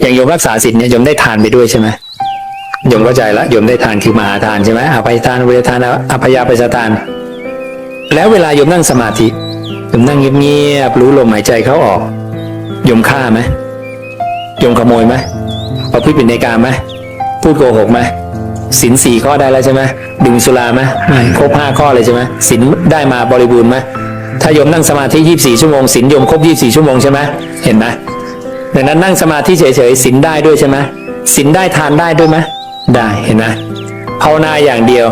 อย่างโยมรักษาศีลเนี่ยโยมได้ทานไปด้วยใช่ไหมโยมเข้าใจละโยมได้ทานคือมหาทานใช่ไหมอภัยทานเวทานอภยาปชทาน แล้วเวลาโยมนั่งสมาธิโยมนั่งเงียบๆรู้ลมหายใจเข้าออกโยมฆ่าไหมโยมขโมยไหมประพฤติผิดในกามไหมพูดโกหกไหมศีลสี่ข้อได้แล้วใช่ไหมดื่มสุราไหมครบห้าข้อเลยใช่ไหมศีลได้มาบริบูรณ์ไหมถ้าโยมนั่งสมาธิยี่สี่ชั่วโมงศีลโยมครบยี่สี่ชั่วโมงใช่ไหมเห็นไหม ดังนั้นนั่งสมาธิเฉยๆศีลได้ด้วยใช่ไหมศีลได้ทานได้ด้วยไหมได้เห็นไหมภาวนาอย่างเดียว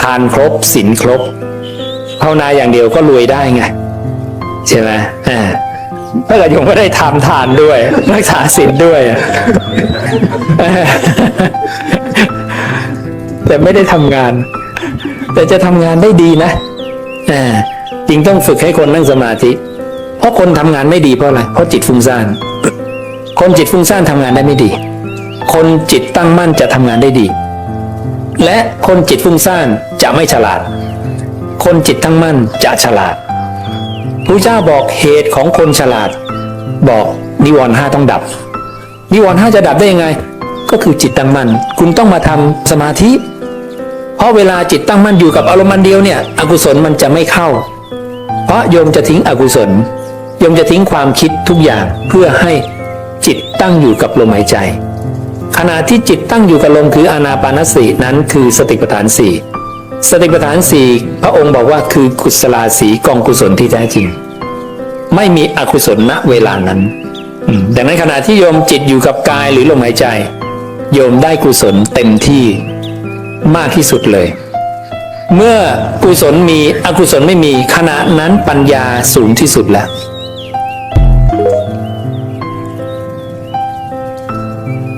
ทานครบศีลครบภาวนาอย่างเดียวก็รวยได้ไงใช่ไหมอ่าถ้าเกิดโยมก็ได้ทำทานด้วย รักษาศีลด้วยอะแต่ไม่ได้ทำงาน แต่จะทำงานได้ดีนะจริงต้องฝึกให้คนนั่งสมาธิ เพราะคนทำงานไม่ดีเพราะอะไร เพราะจิตฟุ้งซ่าน คนจิตฟุ้งซ่านทำงานได้ไม่ดี คนจิตตั้งมั่นจะทำงานได้ดี และคนจิตฟุ้งซ่านจะไม่ฉลาด คนจิตตั้งมั่นจะฉลาดพระเจ้าบอกเหตุของคนฉลาด บอกนิวรณ์ห้าต้องดับ นิวรณ์ห้าจะดับได้ยังไง ก็คือจิตตั้งมั่นคุณต้องมาทำสมาธิ เพราะเวลาจิตตั้งมั่นอยู่กับอารมณ์อันเดียวเนี่ย อกุศลมันจะไม่เข้า เพราะโยมจะทิ้งอกุศลโยมจะทิ้งความคิดทุกอย่างเพื่อให้ จิตตั้งอยู่กับลมหายใจ ขณะที่จิตตั้งอยู่กับลมคืออานาปานสตินั้นคือสติปัฏฐานสี่สติปัฏฐานสี่พระองค์บอกว่าคือกุศลาสีกองกุศลที่แท้จริง ไม่มีอกุศลณเวลานั้นดังนั้นขณะที่โยมจิตอยู่กับกายหรือลมหายใจ โยมได้กุศลเต็มที่มากที่สุดเลย เมื่อกุศลมีอกุศลไม่มีขณะนั้นปัญญาสูงที่สุดแล้ว